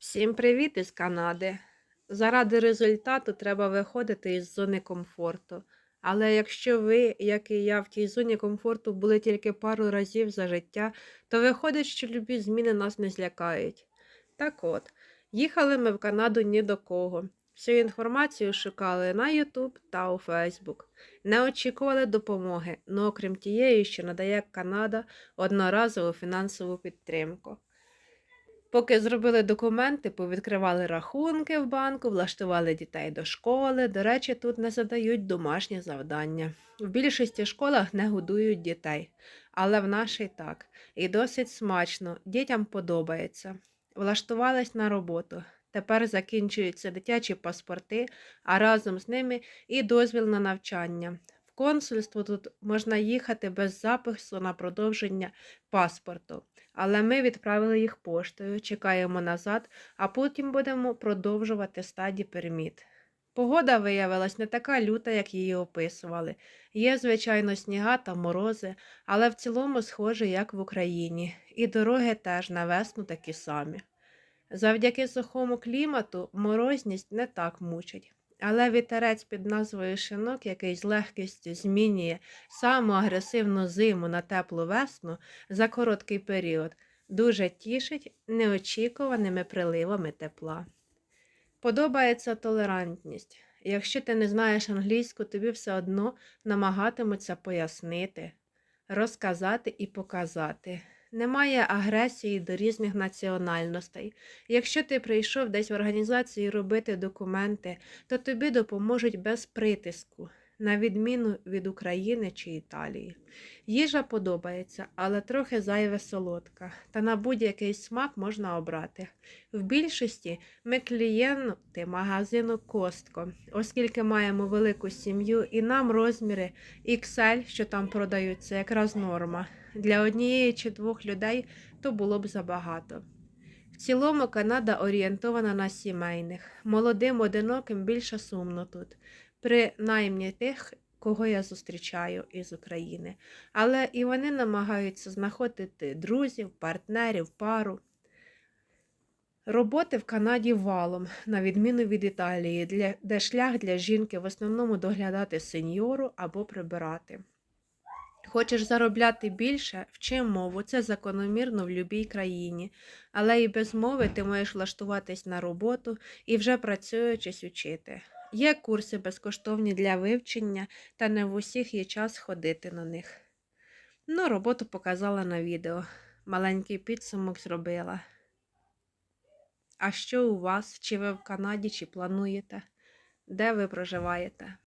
Всім привіт із Канади. Заради результату треба виходити із зони комфорту. Але якщо ви, як і я, в тій зоні комфорту були тільки пару разів за життя, то виходить, що любі зміни нас не злякають. Так от, їхали ми в Канаду ні до кого. Всю інформацію шукали на YouTube та у Facebook. Не очікували допомоги, ну окрім тієї, що надає Канада одноразову фінансову підтримку. Поки зробили документи, повідкривали рахунки в банку, влаштували дітей до школи. До речі, тут не задають домашні завдання. В більшості школах не годують дітей, але в нашій так. І досить смачно, дітям подобається. Влаштувались на роботу. Тепер закінчуються дитячі паспорти, а разом з ними і дозвіл на навчання. Консульство тут можна їхати без запису на продовження паспорту. Але ми відправили їх поштою, чекаємо назад, а потім будемо продовжувати стаді перміт. Погода виявилась не така люта, як її описували. Є, звичайно, сніга та морози, але в цілому схоже, як в Україні, і дороги теж на весну такі самі. Завдяки сухому клімату морозність не так мучить. Але вітерець під назвою шинок, який з легкістю змінює саму агресивну зиму на теплу весну за короткий період, дуже тішить неочікуваними приливами тепла. Подобається толерантність. Якщо ти не знаєш англійську, тобі все одно намагатимуться пояснити, розказати і показати. Немає агресії до різних національностей. Якщо ти прийшов десь в організацію робити документи, то тобі допоможуть без притиску, на відміну від України чи Італії. Їжа подобається, але трохи зайве солодка, та на будь-який смак можна обрати. В більшості ми клієнти магазину Костко, оскільки маємо велику сім'ю і нам розміри XL, що там продаються, якраз норма. Для однієї чи двох людей то було б забагато. Цілому Канада орієнтована на сімейних. Молодим одиноким більше сумно тут, принаймні тих, кого я зустрічаю із України. Але і вони намагаються знаходити друзів, партнерів, пару. Роботи в Канаді валом, на відміну від Італії, де шлях для жінки в основному доглядати сеньору або прибирати. Хочеш заробляти більше, вчи мову, це закономірно в будь-якій країні, але і без мови ти можеш влаштуватись на роботу і вже працюючись учити. Є курси безкоштовні для вивчення, та не в усіх є час ходити на них. Ну, роботу показала на відео. Маленький підсумок зробила. А що у вас? Чи ви в Канаді, чи плануєте? Де ви проживаєте?